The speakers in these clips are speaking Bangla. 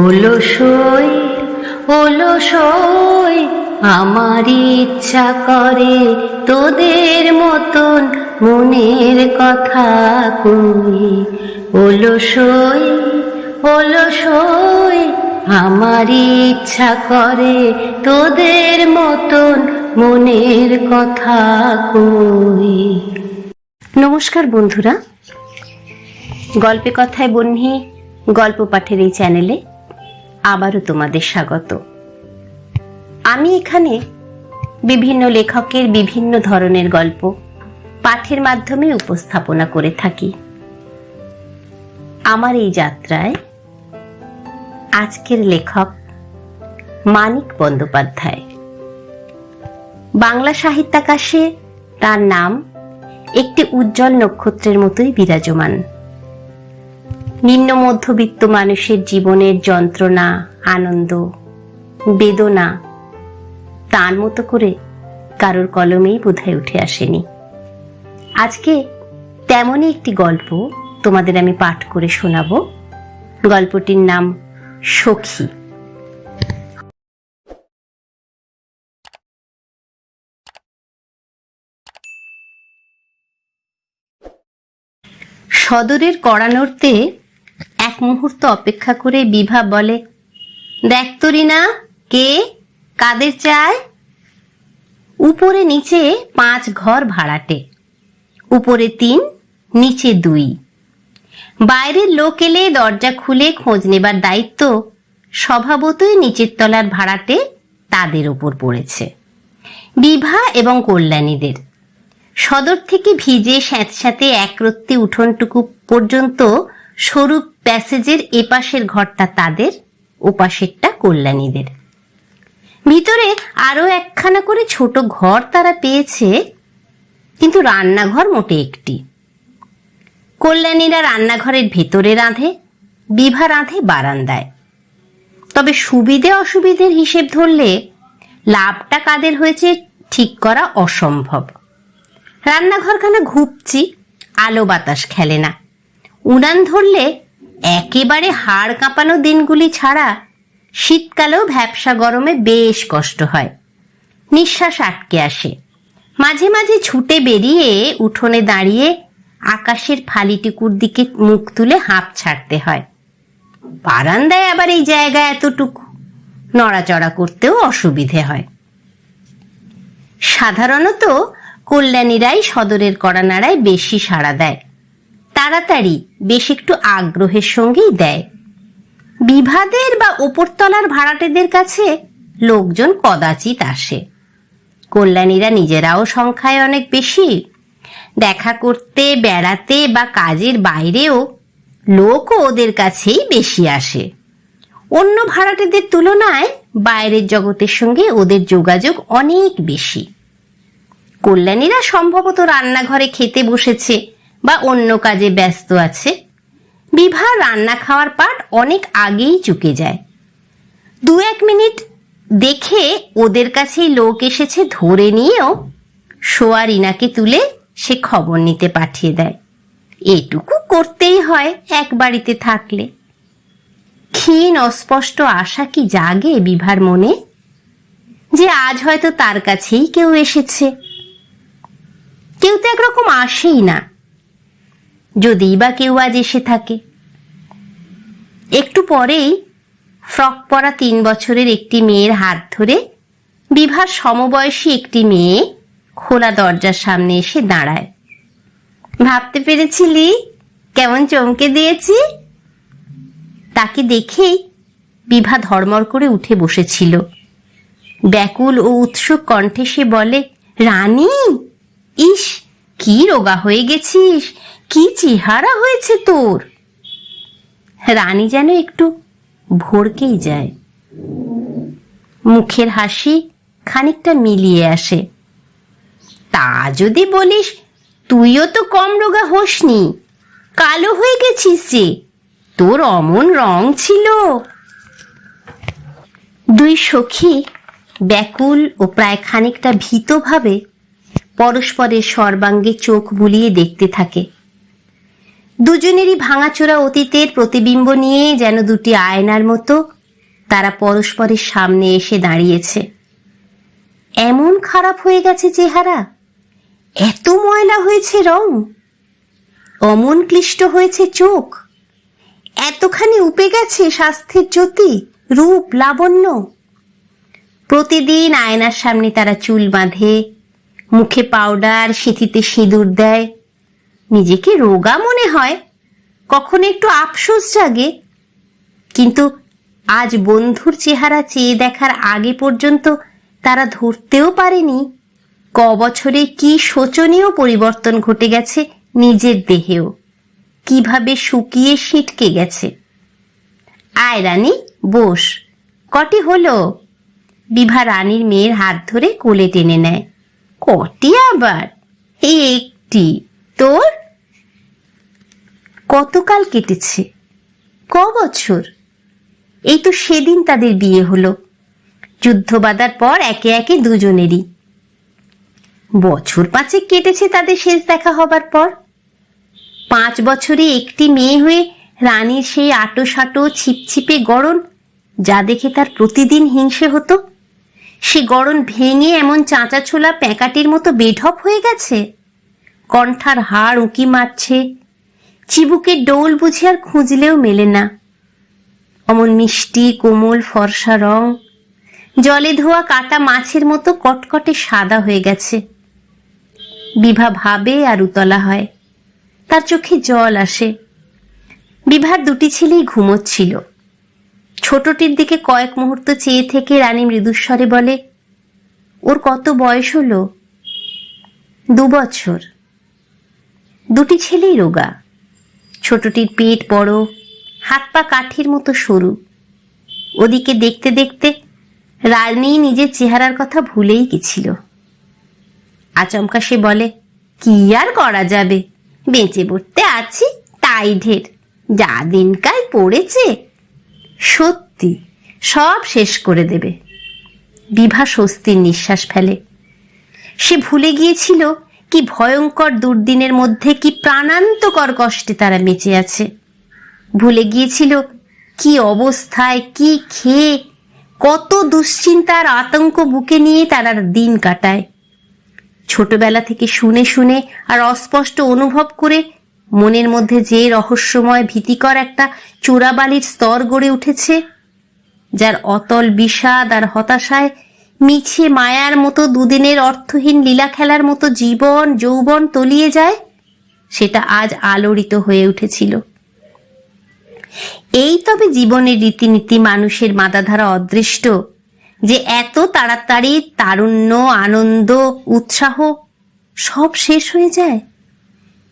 ওলো সই ওলো সই, আমার ইচ্ছা করে তোদের মতন মনের কথা কই। ওলো সই ওলো সই, আমার ইচ্ছা করে তোদের মতন মনের কথা কই। নমস্কার বন্ধুরা, গল্পে কথায় বন্যি গল্প পাঠের এই চ্যানেলে আবারও তোমাদের স্বাগত। আমি এখানে বিভিন্ন লেখকের বিভিন্ন ধরনের গল্প পাঠের মাধ্যমে উপস্থাপনা করে থাকি। আমার এই যাত্রায় আজকের লেখক মানিক বন্দ্যোপাধ্যায়। বাংলা সাহিত্যাকাশে তার নাম একটি উজ্জ্বল নক্ষত্রের মতোই বিরাজমান। নিম্ন মধ্যবিত্ত মানুষের জীবনের যন্ত্রণা, আনন্দ, বেদনা তার মতো করে কারোর কলমেই বোধহয় উঠে আসেনি। আজকে তেমনই একটি গল্প তোমাদের আমি পাঠ করে শোনাব। গল্পটির নাম সখী। সদরের কড়া নড়তে এক মুহূর্ত অপেক্ষা করে বিভা বলে, দেখ তো রিনা, কে? কাদের চায়? উপরে নিচে পাঁচ ঘর ভাড়াটে, উপরে তিন, নিচে দুই। বাইরের লোক এলে দরজা খুলে খোঁজ নেবার দায়িত্ব স্বভাবতই নিচের তলার ভাড়াটে তাদের ওপর পড়েছে। বিভা এবং কল্যাণীদের সদর থেকে ভিজে স্যাঁতস্যাঁতে একরত্তি উঠোনটুকু পর্যন্ত সরু প্যাসেজের এপাশের ঘরটা তাদের, ওপাশেরটা কল্যাণীদের। ভিতরে আরও একখানা করে ছোট ঘর তারা পেয়েছে, কিন্তু রান্নাঘর মোটে একটি। কল্যাণীরা রান্নাঘরের ভেতরে রাঁধে, বিভা রাঁধে বারান্দায়। তবে সুবিধে অসুবিধের হিসেব ধরলে লাভটা কাদের হয়েছে ঠিক করা অসম্ভব। রান্নাঘরখানা ঘুপচি, আলো বাতাস খেলে না। উড়ান ধরলে একেবারে হাড় কাঁপানো দিনগুলি ছাড়া শীতকালেও ভ্যাবসা গরমে বেশ কষ্ট হয়। নিঃশ্বাস আটকে আসে। মাঝে মাঝে ছুটে বেরিয়ে উঠোনে দাঁড়িয়ে আকাশের ফালিটুকুর দিকে মুখ তুলে হাঁপ ছাড়তে হয়। বারান্দায় আবার এই জায়গা এতটুকু। নড়াচড়া করতেও অসুবিধে হয়। সাধারণত কল্যাণীরাই সদরের কড়া নাড়ায় বেশি সাড়া দেয়। তাড়াতাড়ি বেশ একটু আগ্রহের সঙ্গেই দেয়। বিভাদের বা ওপরতলার ভাড়াটেদের কাছে লোকজন কদাচিৎ আসে। কল্যাণীরা নিজেরাও সংখ্যায় অনেক বেশি। দেখা করতে, বেড়াতে বা কাজের বাইরেও লোকও ওদের কাছেই বেশি আসে। অন্য ভাড়াটেদের তুলনায় বাইরের জগতের সঙ্গে ওদের যোগাযোগ অনেক বেশি। কল্যাণীরা সম্ভবত রান্নাঘরে খেতে বসেছে। বা অন্য কাজে ব্যস্ত আছে, বিভা রান্না খাওয়ার পাট অনেক আগেই চুকে যায়। দু এক মিনিট দেখে ওদের কাছেই লোক এসেছে ধরে নিয়েও সোয়া রিনাকে তুলে সে খবর নিতে পাঠিয়ে দেয়। এটুকু করতেই হয় এক বাড়িতে থাকলে। ক্ষীণ অস্পষ্ট আশা কি জাগে বিভার মনে? যে আজ হয়তো তার কাছেই কেউ এসেছে। কেউ তো একরকম আসেই না। যদিই বা কেউ আজ এসে থাকে। একটু পরেই ফ্রক পরা তিন বছরের একটি মেয়ের হাত ধরে বিভার সমবয়সী একটি মেয়ে খোলা দরজার সামনে এসে দাঁড়ায়। ভাবতে পেরেছিলি? কেমন চমকে দিয়েছি? তাকে দেখেই বিভা ধর্মর করে উঠে বসেছিল। ব্যাকুল ও উৎসুক কণ্ঠে সে বলে, রানী, ইস কি রোগা হয়ে গেছিস? কি চেহারা হয়েছে তোর? রানী যেন একটু ভরকেই যায়। মুখের হাসি খানিকটা মিলিয়ে আসে। তা যদি বলিস, তুইও তো কম রোগা হোসনি। কালো হয়ে গেছিস যে, তোর অমন রং ছিল। দুই সখী ব্যাকুল ও প্রায় খানিকটা ভীতভাবে পরস্পরের সর্বাঙ্গে চোখ বুলিয়ে দেখতে থাকে। দুজনেরই ভাঙাচোরা অতীতের প্রতিবিম্ব নিয়ে যেন দুটি আয়নার মতো তারা পরস্পরের সামনে এসে দাঁড়িয়েছে। এমন খারাপ হয়ে গেছে চেহারা? এত ময়লা হয়েছে রং? অমন ক্লিষ্ট হয়েছে চোখ? এতখানি উপে গেছে স্বাস্থ্যের জ্যোতি, রূপ, লাবণ্য? প্রতিদিন আয়নার সামনে তারা চুল বাঁধে মুখে পাউডার সিঁথিতে সিঁদুর দেয়। নিজেকে রোগা মনে হয়। কখনো একটু আফসোস জাগে। কিন্তু আজ বন্ধুর চেহারা চেয়ে দেখার আগে পর্যন্ত তারা ধরতেও পারেনি ক বছরে কি শোচনীয় পরিবর্তন ঘটে গেছে নিজের দেহেও। কীভাবে শুকিয়ে সিটকে গেছে। আয় রানী, বস। কটি হলো? বিভা রানীর মেয়ের হাত ধরে কোলে টেনে নেয়। কটি আবার? একটি তোর? কতকাল কেটেছে? ক বছর এই তো সেদিন তাদের বিয়ে হলো। যুদ্ধ বাঁধার পর একে একে দুজনেরই। বছর পাঁচেক কেটেছে তাদের শেষ দেখা হবার পর। পাঁচ বছরে একটি মেয়ে হয়ে রানীর সেই আটো সাটো ছিপছিপে গড়ন, যা দেখে তার প্রতিদিন হিংসে হতো। সে গড়ন ভেঙে এমন চাঁচা ছোলা প্যাকাটির মতো বেঢপ হয়ে গেছে। কণ্ঠার হাড় উঁকি মারছে। চিবুকের ডোল বুঝে আর খুঁজলেও মেলে না। অমন মিষ্টি, কোমল, ফর্সা রং। জলে ধোয়া কাটা মাছের মতো কটকটে সাদা হয়ে গেছে। বিভা ভাবে আর উতলা হয়। তার চোখে জল আসে। বিভার দুটি ছেলেই ঘুমোচ্ছিল। ছোটটির দিকে কয়েক মুহূর্ত চেয়ে থেকে রানী মৃদুস্বরে বলে, ওর কত বয়স হলো? দু বছর। দুটি ছেলেই রোগা। ছোটটির পেট বড়, হাত পা কাঠির মতো সরু। ওদিকে দেখতে দেখতে রানী নিজের চেহারার কথা ভুলেই গেছিল। আচমকা সে বলে, কি আর করা যাবে? বেঁচে পড়তে আছি, তাই ঢের। যা দিনকাল পড়েছে সত্যি সব শেষ করে দেবে। বিভা স্বস্তির নিঃশ্বাস ফেলে। সে ভুলে গিয়েছিল কি ভয়ঙ্কর দুর্দিনের মধ্যে কি প্রাণান্তকর কষ্টে তারা বেঁচে আছে। ভুলে গিয়েছিল কি অবস্থায়, কি খেয়ে, কত দুশ্চিন্তার আতঙ্ক বুকে নিয়ে তারা দিন কাটায়। ছোটবেলা থেকে শুনে শুনে আর অস্পষ্ট অনুভব করে মনের মধ্যে যে রহস্যময়, ভীতিকর একটা চোরাবালির স্তর গড়ে উঠেছে, যার অতল বিষাদ আর হতাশায় মিছে মায়ার মতো দুদিনের অর্থহীন লীলা খেলার মতো জীবন, যৌবন তলিয়ে যায়, সেটা আজ আলোড়িত হয়ে উঠেছিল। এই তবে জীবনের রীতিনীতি মানুষের মাদাধারা অদৃষ্ট, যে এত তাড়াতাড়ি তারুণ্য, আনন্দ, উৎসাহ সব শেষ হয়ে যায়।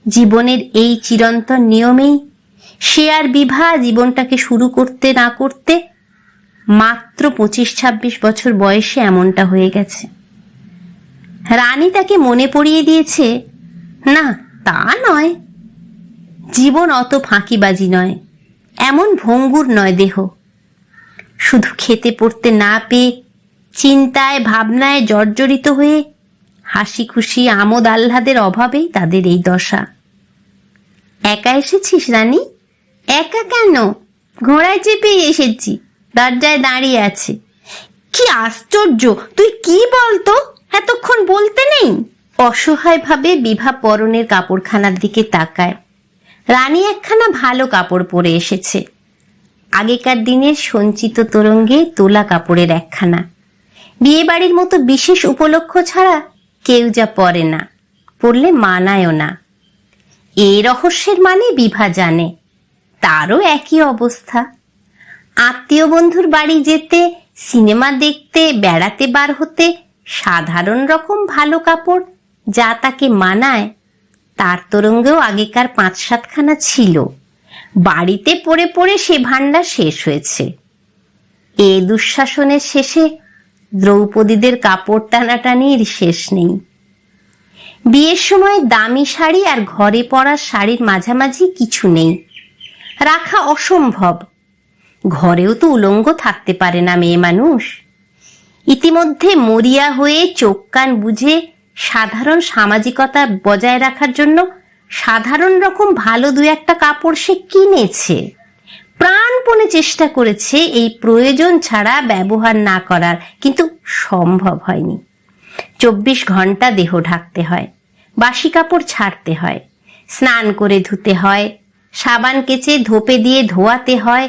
জীবনের এই চিরন্তন নিয়মেই সে আর বিভা জীবনটাকে শুরু করতে না করতে মাত্র পঁচিশ ছাব্বিশ বছর বয়সে এমনটা হয়ে গেছে। রানী তাকে মনে পড়িয়ে দিয়েছে, না, তা নয়। জীবন অত ফাঁকিবাজি নয়, এমন ভঙ্গুর নয় দেহ। শুধু খেতে পড়তে না পেয়ে চিন্তায়, ভাবনায় জর্জরিত হয়ে হাসি খুশি আমোদ আহ্লাদের অভাবেই তাদের এই দশা। একা এসেছিস রানী? একা কেন? ঘোড়ায় চেপেই এসেছি, দরজায় দাঁড়িয়ে আছে। কি আশ্চর্য! তুই কি বলতো এতক্ষণ বলতে নেই। অসহায়ভাবে বিভা পরনের কাপড়খানার দিকে তাকায়। রানী একখানা ভালো কাপড় পরে এসেছে। আগেকার দিনের সঞ্চিত তরঙ্গে তোলা কাপড়ের একখানা। বিয়েবাড়ির মতো বিশেষ উপলক্ষ ছাড়া কেউ যা পরে না, পড়লে মানায়ও না। এ রহস্যের মানে বিভা জানে, তারও একই অবস্থা। আত্মীয় বন্ধুর বাড়ি যেতে, সিনেমা দেখতে, বেড়াতে বার হতে সাধারণ রকম ভালো কাপড় যা তাকে মানায়, তার তরঙ্গেও আগেকার পাঁচ সাতখানা ছিল। বাড়িতে পড়ে পড়ে সে ভাণ্ডার শেষ হয়েছে। এ দুঃশাসনের শেষে দ্রৌপদীদের কাপড় টানাটানির শেষ নেই। বিয়ের সময় দামি শাড়ি আর ঘরে পরা শাড়ির মাঝামাঝি কিছু নেই। রাখা অসম্ভব। ঘরেও তো উলঙ্গ থাকতে পারে না মেয়ে মানুষ। ইতিমধ্যে মরিয়া হয়ে চোখ কান বুঝে সাধারণ সামাজিকতা বজায় রাখার জন্য সাধারণ রকম ভালো দু একটা কাপড় সে কিনেছে। প্রাণপণে চেষ্টা করেছে এই প্রয়োজন ছাড়া ব্যবহার না করার, কিন্তু সম্ভব হয়নি। চব্বিশ ঘণ্টা দেহ ঢাকতে হয়, বাসি কাপড় ছাড়তে হয়, স্নান করে ধুতে হয়, সাবান কেচে ধোপে দিয়ে ধোয়াতে হয়।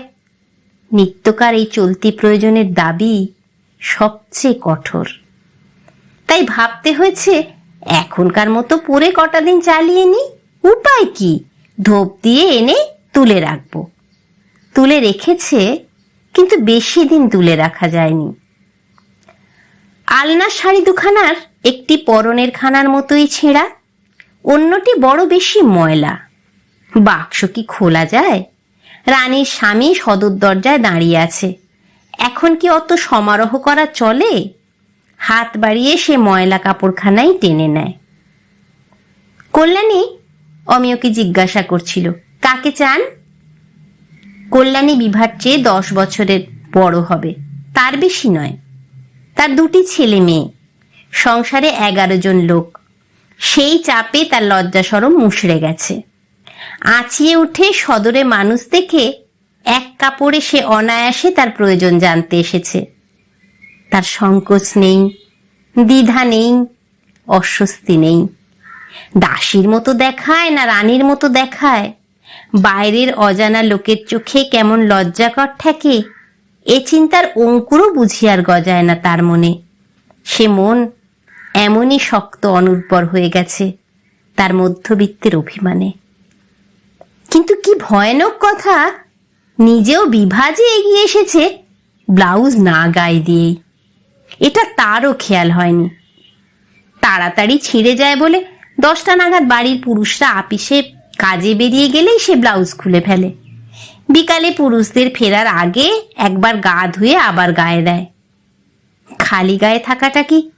নিত্যকার এই চলতি প্রয়োজনের দাবি সবচেয়ে কঠোর। তাই ভাবতে হয়েছে, এখনকার মতো পরে কটা দিন চালিয়ে নি উপায় কি? ধোপ দিয়ে এনে তুলে রাখব। তুলে রেখেছে, কিন্তু বেশি দিন তুলে রাখা যায়নি। আলনা শাড়ি দুখানার একটি পরনের খানার মতোই ছেঁড়া, অন্যটি বড় বেশি ময়লা। বাক্স কি খোলা যায়? রানীর স্বামী সদর দরজায় দাঁড়িয়ে আছে। এখন কি অত সমারোহ করা চলে? হাত বাড়িয়ে সে ময়লা কাপড়খানাই টেনে নেয়। কল্যাণী অমিয়কে জিজ্ঞাসা করছিল, কাকে চান? কল্যাণী বিভার চেয়ে দশ বছরের বড় হবে। তার বেশি নয়। তার দুটি ছেলে মেয়ে। সংসারে এগারো জন লোক। সেই চাপে তার লজ্জা সরম মুষড়ে গেছে। আঁচিয়ে উঠে সদরে মানুষ দেখে এক কাপড়ে সে অনায়াসে তার প্রয়োজন জানতে এসেছে। তার সংকোচ নেই, দ্বিধা নেই, অস্বস্তি নেই। দাসীর মতো দেখায় না রানীর মতো দেখায়? বাইরের অজানা লোকের চোখে কেমন লজ্জাকর ঠেকে এ চিন্তার অঙ্কুরও বুঝিয়ার গজায় না তার মনে। সে মন এমনই শক্ত অনুর্বর হয়ে গেছে, তার মধ্যবিত্তের অভিমানে। কিন্তু কি ভয়ানক কথা, নিজেও বিভাজে এগিয়ে এসেছে ব্লাউজ না গায়ে দিয়েই। এটা তারও খেয়াল হয়নি। তাড়াতাড়ি ছিঁড়ে যায় বলে দশটা নাগাদ বাড়ির পুরুষরা আপিসে কাজে বেরিয়ে গেলেই সে ব্লাউজ খুলে ফেলে। বিকালে পুরুষদের ফেরার আগে একবার গা ধুয়ে আবার গায়ে দেয়। খালি গায়ে থাকাটা কি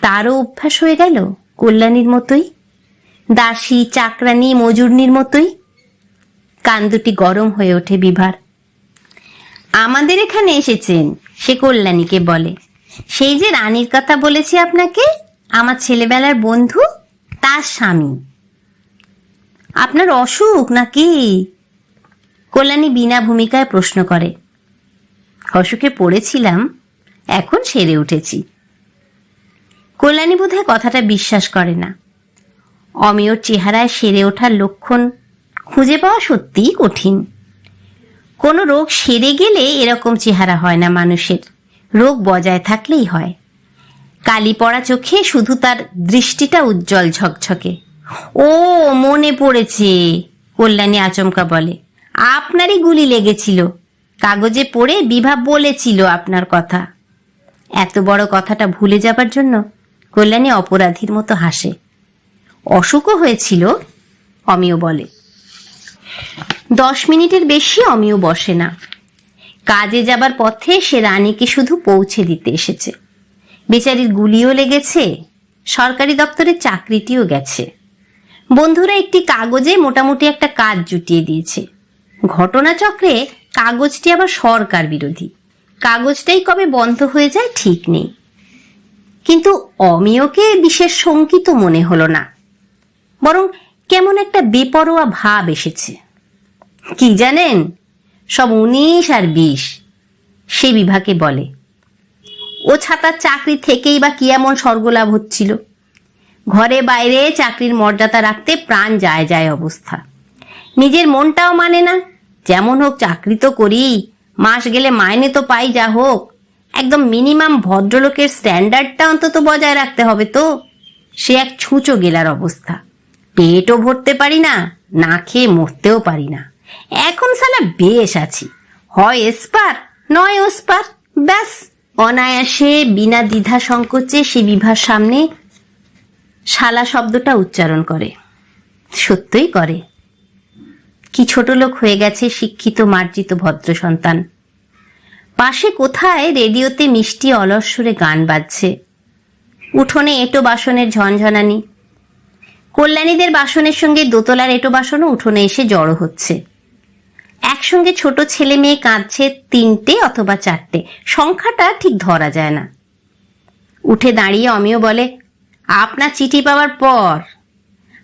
তারও অভ্যাস হয়ে গেল কল্যাণীর মতোই? দাসী, চাকরানি, মজুরনির মতোই? কান দুটি গরম হয়ে ওঠে বিভার। আমাদের এখানে এসেছেন, সে কল্যাণীকে বলে। সেই যে রানীর কথা বলেছি আপনাকে, আমার ছেলেবেলার বন্ধু, তার স্বামী। আপনার অসুখ নাকি? কল্যাণী বিনা ভূমিকায় প্রশ্ন করে। অসুখে পড়েছিলাম, এখন সেরে উঠেছি। কল্যাণী বোধহয় কথাটা বিশ্বাস করে না। অমিয়র চেহারায় সেরে ওঠার লক্ষণ খুঁজে পাওয়া সত্যিই কঠিন। কোনো রোগ সেরে গেলে এরকম চেহারা হয় না মানুষের। রোগ বজায় থাকলেই হয়। কালি পড়া চোখে শুধু তার দৃষ্টিটা উজ্জ্বল ঝকঝকে। ও, মনে পড়েছে, কল্যাণী আচমকা বলে। আপনারই গুলি লেগেছিল। কাগজে পড়ে বিভা বলেছিল আপনার কথা। এত বড় কথাটা ভুলে যাবার জন্য কল্যাণী অপরাধীর মতো হাসে। অসুখও হয়েছিল, অমিয় বলে। দশ মিনিটের বেশি অমিয় বসে না। কাজে যাবার পথে সে রানীকে শুধু পৌঁছে দিতে এসেছে। বেচারির গুলিও লেগেছে, সরকারি দপ্তরের চাকরিটিও গেছে। বন্ধুরা, একটি কাগজে মোটামুটি একটা কাজ জুটিয়ে দিয়েছে। ঘটনাচক্রে কাগজটি আবার সরকার বিরোধী। কাগজটাই কবে বন্ধ হয়ে যায় ঠিক নেই। কিন্তু অমিয়কে বিশেষ শঙ্কিত মনে হলো না। বরং কেমন একটা বেপরোয়া ভাব এসেছে। কি জানেন? সব উনিশ আর বিশ, সে বিভাকে বলে। ও ছাতার চাকরি থেকেই বা কি এমন স্বর্গলাভ হচ্ছিল? ঘরে বাইরে চাকরির মর্যাদা রাখতে প্রাণ যায় যায় অবস্থা। নিজের মনটাও মানে না। যেমন হোক চাকরি তো করি, মাস গেলে মাইনে তো পাই যা হোক। একদম মিনিমাম ভদ্রলোকের স্ট্যান্ডার্ডটা অন্তত বজায় রাখতে হবে তো। সে এক ছুঁচো গেলার অবস্থা। পেটও ভরতে পারি না না খেয়ে মরতেও পারি না। এখন সালা বেশ আছি। হয় এসপার, নয় ওসপার, ব্যাস। অনায়াসে বিনা দ্বিধা সংকোচে সে বিভার সামনে শালা শব্দটা উচ্চারণ করে। সত্যই করে। কি ছোট লোক হয়ে গেছে শিক্ষিত, মার্জিত, ভদ্র সন্তান। পাশে কোথায় রেডিওতে মিষ্টি অলস সুরে গান বাজছে। উঠোনে এঁটো বাসনের ঝনঝনানি। কল্যাণীদের বাসনের সঙ্গে দোতলার এটো বাসনও উঠোনে এসে জড়ো হচ্ছে। একসঙ্গে ছোট ছেলে মেয়ে কাঁদছে তিনটে অথবা চারটে। সংখ্যাটা ঠিক ধরা যায় না। উঠে দাঁড়িয়ে অমিয় বলে আপনার চিঠি পাওয়ার পর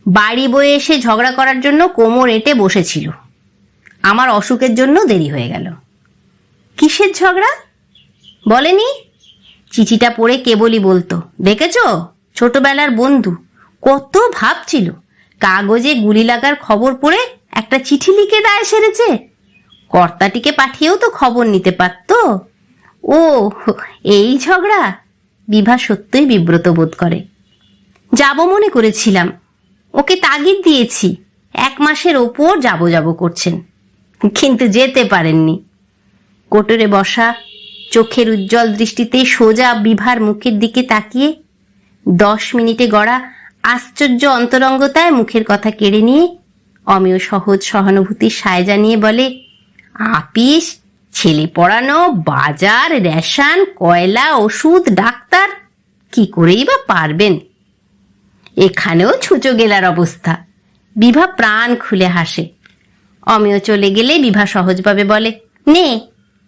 বাড়ি বয়ে এসে ঝগড়া করার জন্য কোমর এঁটে বসেছিল। আমার অসুখের জন্য দেরি হয়ে গেল। কিসের ঝগড়া? বলেনি? চিঠিটা পড়ে কেবলই বলতো, দেখেছ? ছোটবেলার বন্ধু। কত ভাবছিল। কাগজে গুলি লাগার খবর পড়ে একটা চিঠি লিখে দায় সেরেছে। কর্তাটিকে পাঠিয়েও তো খবর নিতে পারতো। ও এই ঝগড়া। বিভা সত্যই বিব্রত বোধ করে। যাব মনে করেছিলাম। ওকে তাগিদ দিয়েছি। এক মাসের ওপর যাব যাব করছেন। কিন্তু যেতে পারেননি। কোটরে বসা, চোখের উজ্জ্বল দৃষ্টিতে সোজা বিভার মুখের দিকে তাকিয়ে, দশ মিনিটে গড়া আশ্চর্য অন্তরঙ্গতায় মুখের কথা কেড়ে নিয়ে, অমেয় সহজ সহানুভূতির সায় জানিয়ে বলে, আপিস, ছেলে পড়ানো, বাজার, রেশন, কয়লা, ওষুধ, ডাক্তার, কি করেই বা পারবেন? এখানেও ছুচো গেলার অবস্থা। বিভা প্রাণ খুলে হাসে। অমেয় চলে গেলে বিভা সহজভাবে বলে, নে,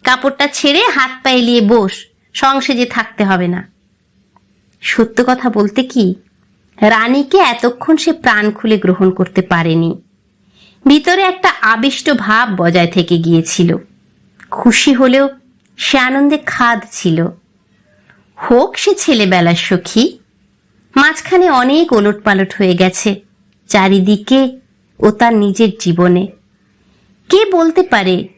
কাপড়টা ছেড়ে হাত পা এলিয়ে বস, সংসেজে থাকতে হবে না। সত্য কথা বলতে কি, রানীকে এতক্ষণ সে প্রাণ খুলে গ্রহণ করতে পারেনি। ভিতরে একটা আবিষ্ট ভাব বজায় থেকে গিয়েছিল। খুশি হলেও সে আনন্দে খাদ ছিল। হোক সে ছেলেবেলার সখী মাঝখানে অনেক ওলট পালট হয়ে গেছে, চারিদিকে ও তার নিজের জীবনে। কে বলতে পারে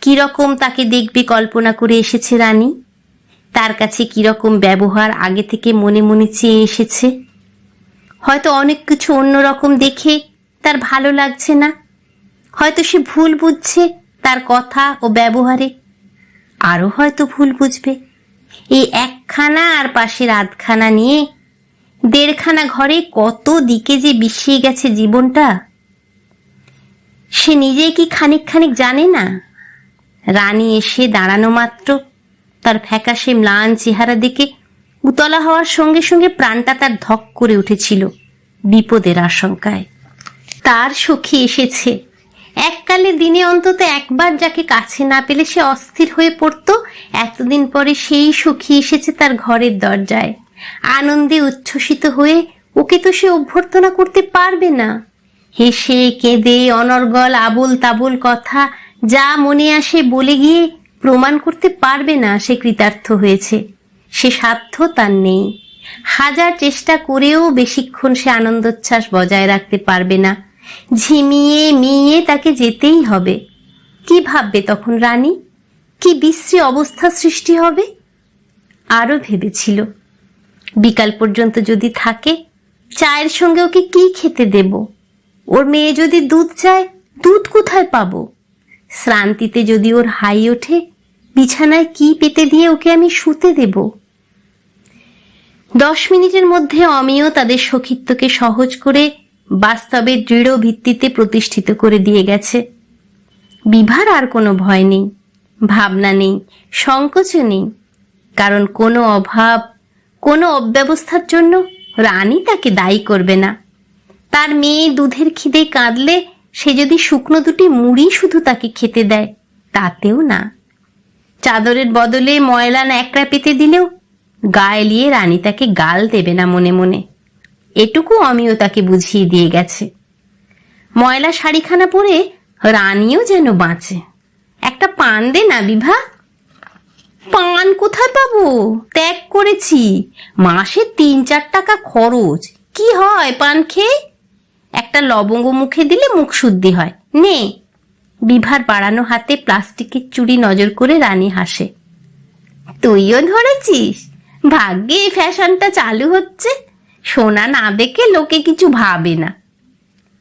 কীরকম তাকে দেখবে কল্পনা করে এসেছে রানী? তার কাছে কীরকম ব্যবহার আগে থেকে মনে মনে চেয়ে এসেছে? হয়তো অনেক কিছু অন্যরকম দেখে তার ভালো লাগছে না। হয়তো সে ভুল বুঝছে তার কথা ও ব্যবহারে। আরও হয়তো ভুল বুঝবে। এই একখানা আর পাশের আধখানা নিয়ে দেড়খানা ঘরে কত দিকে যে বিষিয়ে গেছে জীবনটা, সে নিজেই কি খানিক খানিক জানে না? রানী এসে দাঁড়ানো মাত্র, তার ফ্যাকাশে ম্লান চেহারা দেখে উতলা হওয়ার সঙ্গে সঙ্গে প্রাণটা তার ধক করে উঠেছিল বিপদের আশঙ্কায়। তার সখী এসেছে। এককালে দিনে অন্তত একবার যাকে কাছে না পেলে সে অস্থির হয়ে পড়তো। এতদিন পরে সেই সখী এসেছে তার ঘরের দরজায়। আনন্দে উচ্ছ্বসিত হয়ে ওকে তো সে অভ্যর্থনা করতে পারবে না। হেসে, কেঁদে, অনর্গল আবল তাবল কথা যা মনে আসে বলে গিয়ে প্রমাণ করতে পারবে না সে কৃতার্থ হয়েছে। সে সাধ্য তার নেই। হাজার চেষ্টা করেও বেশিক্ষণ সে আনন্দোচ্ছ্বাস বজায় রাখতে পারবে না। ঝিমিয়ে মিয়ে তাকে যেতেই হবে। কি ভাববে তখন রানী? কি বিশ্রী অবস্থা সৃষ্টি হবে? আরও ভেবেছিল। বিকাল পর্যন্ত যদি থাকে, চায়ের সঙ্গে ওকে কি খেতে দেব? ওর মেয়ে যদি দুধ চায়, দুধ কোথায় পাবো? শ্রান্তিতে যদি ওর হাই ওঠে, বিছানায় কি পেতে দিয়ে ওকে আমি শুতে দেব? দশ মিনিটের মধ্যে অমিয় তাদের সখিত্বকে সহজ করে বাস্তবে দৃঢ় ভিত্তিতে প্রতিষ্ঠিত করে দিয়ে গেছে। বিভার আর কোনো ভয় নেই, ভাবনা নেই, সংকোচও নেই, কারণ কোনো অভাব কোনো অব্যবস্থার জন্য রানী তাকে দায়ী করবে না। তার মেয়ে দুধের খিদে কাঁদলে সে যদি শুকনো দুটি মুড়ি শুধু তাকে খেতে দেয়, তাতেও না। চাদরের বদলে ময়লা ন্যাকড়া পেতে দিলেও গায়ে লিয়ে রানী তাকে গাল দেবে না মনে মনে। এটুকু আমিও তাকে বুঝিয়ে দিয়ে গেছে। ময়লা শাড়িখানা পরে রানীও যেন বাঁচে। একটা পান দে না বিভা। পান কোথায় পাবো? ত্যাগ করেছি। মাসে তিন চার টাকা খরচ। কি হয় পান খেয়ে? একটা লবঙ্গ মুখে দিলে মুখ শুদ্ধি হয়। নে। বিভার বাড়ানো হাতে প্লাস্টিকের চুড়ি নজর করে রানী হাসে। তুইও ধরেছিস? ভাগ্যে এই ফ্যাশনটা চালু হচ্ছে। সোনা না দেখে লোকে কিছু ভাবে না।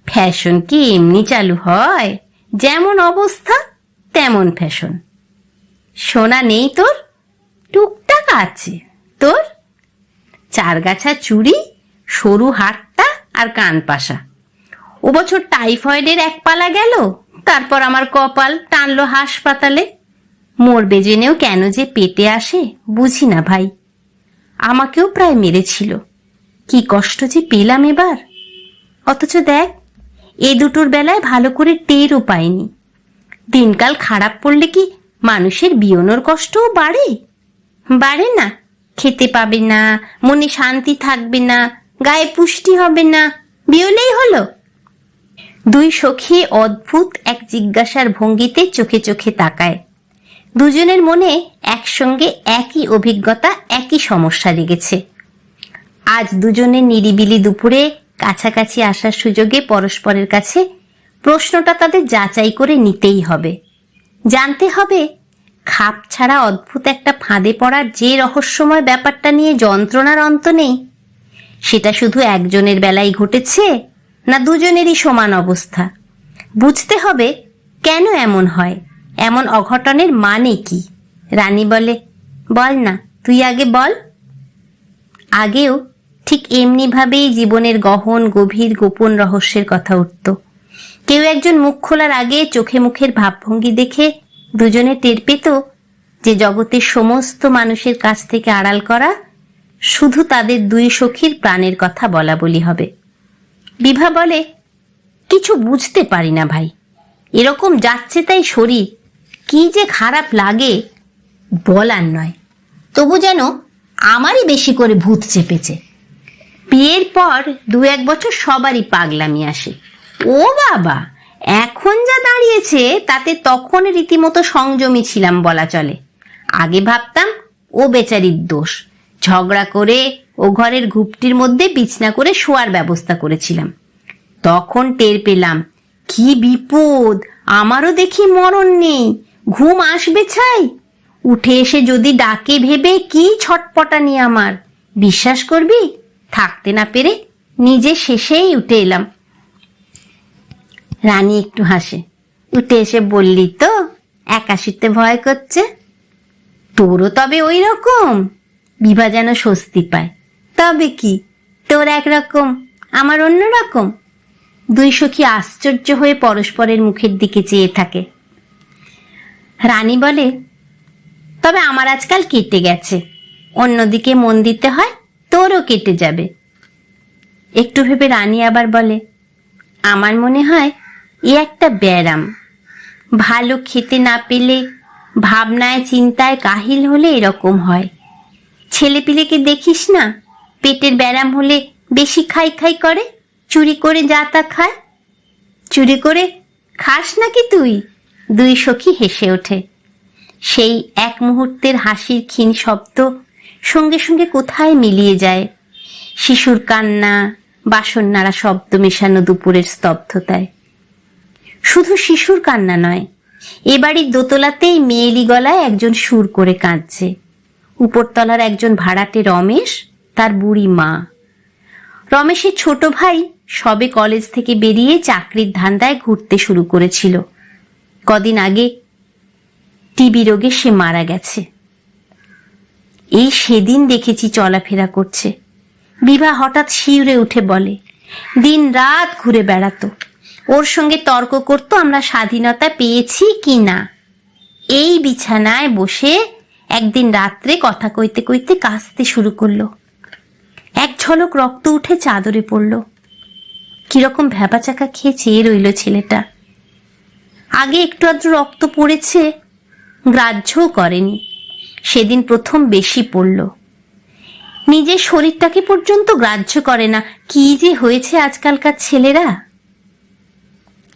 ফ্যাশন কি এমনি চালু হয়? যেমন অবস্থা, তেমন ফ্যাশন। সোনা নেই তোর? টুকটাক আছে। তোর? চারগাছা চুড়ি, সরু হাটটা আর কান পাশা। ও বছর টাইফয়েডের এক পালা গেল, তারপর আমার কপাল টানলো হাসপাতালে। মরবে জেনেও কেন যে পেটে আসে, বুঝি না ভাই। আমাকেও প্রায় মেরেছিল। কি কষ্ট যে পেলাম এবার। অথচ দেখ, এ দুটোর বেলায় ভালো করে টেরও পাইনি। দিনকাল খারাপ পড়লে কি মানুষের বিয়নোর কষ্টও বাড়ে। বাড়ে না। খেতে পাবে না, মনে শান্তি থাকবে না, গায়ে পুষ্টি হবে না। বিয়লেই হলো। দুই সখী অদ্ভুত এক জিজ্ঞাসার ভঙ্গিতে চোখে চোখে তাকায়। দুজনের মনে একসঙ্গে একই অভিজ্ঞতা, একই সমস্যা লেগেছে। আজ দুজনে নিরিবিলি দুপুরে কাছাকাছি আসার সুযোগে পরস্পরের কাছে প্রশ্নটা তাদের যাচাই করে নিতেই হবে। জানতে হবে, খাপ ছাড়া অদ্ভুত একটা ফাঁদে পড়ার যে রহস্যময় ব্যাপারটা নিয়ে যন্ত্রণার অন্ত নেই। সেটা শুধু একজনের বেলায় ঘটেছে না দুজনেরই সমান অবস্থা? বুঝতে হবে, কেন এমন হয়? এমন অঘটনের মানে কি? রানী বলে, বল না, তুই আগে বল। আগেও ঠিক এমনিভাবেই জীবনের গহন, গভীর গোপন রহস্যের কথা উঠত। কেউ একজন মুখ খোলার আগে চোখে মুখের ভাবভঙ্গি দেখে দুজনে টের পেত যে জগতের সমস্ত মানুষের কাছ থেকে আড়াল করা শুধু তাদের দুই সখীর প্রাণের কথা বলা বলি হবে। বিভা বলে, কিছু বুঝতে পারি না ভাই। এরকম যাচ্ছে তাই শরীর। কি যে খারাপ লাগে বলার নয়। তবু যেন আমারই বেশি করে ভূত চেপেছে। বিয়ের পর দু এক বছর সবারই পাগলামি আসে। ও বাবা, এখন যা দাঁড়িয়েছে, তাতে তখন রীতিমতো সংযমী ছিলাম বলা চলে। আগে ভাবতাম, ও বেচারির দোষ। ঝগড়া করে ও ঘরের ঘুপটির মধ্যে বিছনা করে শোয়ার ব্যবস্থা করেছিলাম। তখন টের পেলাম, কি বিপদ, আমারও দেখি মরণ নেই, ঘুম আসবে ছাই। উঠে এসে যদি ডাকে ভেবে কি ছটপটানি আমার। বিশ্বাস করবি, থাকতে না পেরে নিজে শেষেই উঠে এলাম। রানী একটু হাসে। উঠে এসে বললি তো, একাশিতে ভয় করছে? তোরও তবে ওই রকম বিভা যেন স্বস্তি পায়। তবে কি? তোর একরকম, আমার অন্য রকম দুই সখী আশ্চর্য হয়ে পরস্পরের মুখের দিকে চেয়ে থাকে। রানী বলে, তবে আমার আজকাল কেটে গেছে। অন্যদিকে মন দিতে হয়, তোরও কেটে যাবে। একটু ভেবে রানী আবার বলে, আমার মনে হয় এ একটা ব্যারাম। ভালো খেতে না পেলে ভাবনায় চিন্তায় কাহিল হলে এরকম হয়। ছেলেপিলেকে দেখিস না, পেটের ব্যারাম হলে বেশি খাই খাই করে, চুরি করে যা তা খায়। চুরি করে খাস নাকি তুই? দুই সখী হেসে ওঠে। সেই এক মুহূর্তের হাসির ক্ষীণ শব্দ সঙ্গে সঙ্গে কোথায় মিলিয়ে যায়? শিশুর কান্না, বাসন নাড়া শব্দ মেশানো দুপুরের স্তব্ধতায়। শুধু শিশুর কান্না নয় এ বাড়ির দোতলাতেই মেয়েলি গলায় একজন সুর করে কাঁদছে। উপরতলার একজন ভাড়াটে রমেশ, তার বুড়ি মা। রমেশের ছোট ভাই সবে কলেজ থেকে বেরিয়ে চাকরির ধান্দায় ঘুরতে শুরু করেছিল। কদিন আগে টিবি রোগে সে মারা গেছে। এই সেদিন দেখেছি চলাফেরা করছে। বিভা হঠাৎ শিউরে উঠে বলে দিন রাত ঘুরে বেড়াতো। ওর সঙ্গে তর্ক করতো আমরা স্বাধীনতা পেয়েছি কি না এই বিছানায় বসে একদিন রাত্রে কথা কইতে কইতে কাঁচতে শুরু করল। এক ঝলক রক্ত উঠে চাদরে পড়ল। কীরকম ভ্যাবাচাকা খেয়ে চেয়ে রইল ছেলেটা। আগে একটু আধটু রক্ত পড়েছে, গ্রাহ্যও করেনি। সেদিন প্রথম বেশি পড়ল। নিজের শরীরটাকে পর্যন্ত গ্রাহ্য করে না। কি যে হয়েছে আজকালকার ছেলেরা।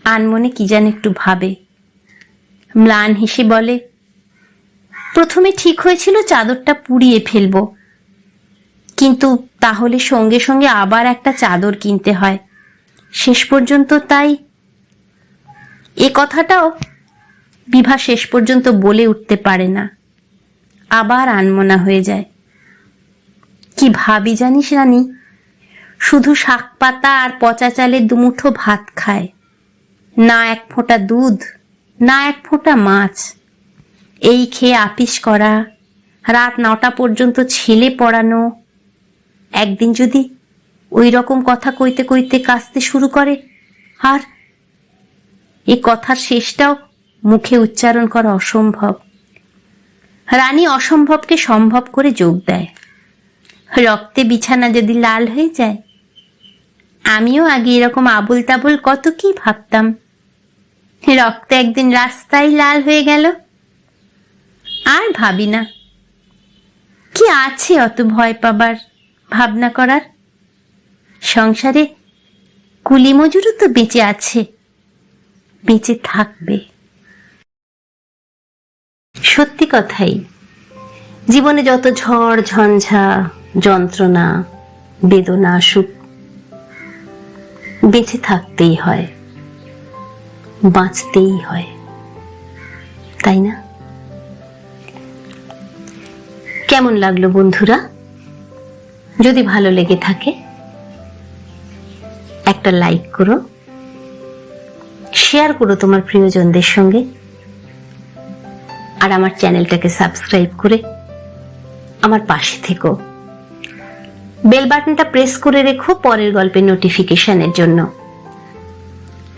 আনমনে কি যেন একটু ভাবে। ম্লান হেসে বলে, প্রথমে ঠিক হয়েছিল চাদরটা পুড়িয়ে ফেলব। কিন্তু তাহলে সঙ্গে সঙ্গে আবার একটা চাদর কিনতে হয়। শেষ পর্যন্ত তাই এ কথাটাও বিভা শেষ পর্যন্ত বলে উঠতে পারে না। আবার আনমনা হয়ে যায়। কি ভাবি জানিস রানী? শুধু শাক পাতা আর পচা চালের দুমুঠো ভাত খায়। না এক ফোঁটা দুধ, না এক ফোঁটা মাছ। এই খেয়ে আপিস করা, রাত নটা পর্যন্ত ছেলে পড়ানো। একদিন যদি ওই রকম কথা কইতে কইতে কাঁচতে শুরু করে, আর এ কথার শেষটাও মুখে উচ্চারণ করা অসম্ভব। রানী অসম্ভবকে সম্ভব করে যোগ দেয়। রক্তে বিছানা যদি লাল হয়ে যায়, আমিও আগে এরকম আবুল তাবুল কত কি ভাবতাম। রক্তে একদিন রাস্তায় লাল হয়ে গেল। আর ভাবি না। কি আছে অত ভয় পাবার ভাবনা করার? সংসারে কুলি মজুরও তো বেঁচে আছে। বেঁচে থাকবে। সত্যি কথাই, জীবনে যত ঝড়, ঝঞ্ঝা, যন্ত্রণা, বেদনা, সুখ বেঁচে থাকতেই হয়। বাঁচতেই হয়। তাই না? কেমন লাগল বন্ধুরা? যদি ভালো লেগে থাকে, একটা লাইক করো, শেয়ার করো তোমার প্রিয়জনদের সঙ্গে, আর আমার চ্যানেলটাকে সাবস্ক্রাইব করে আমার পাশে থেকো। বেল বাটনটা প্রেস করে রেখো পরের গল্পের নোটিফিকেশনের জন্য।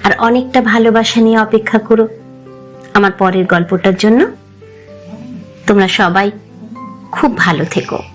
আর অনেকটা ভালোবাসা নিয়ে অপেক্ষা করো। আমার পরের গল্পটার জন্য তোমরা সবাই খুব ভালো থেকো।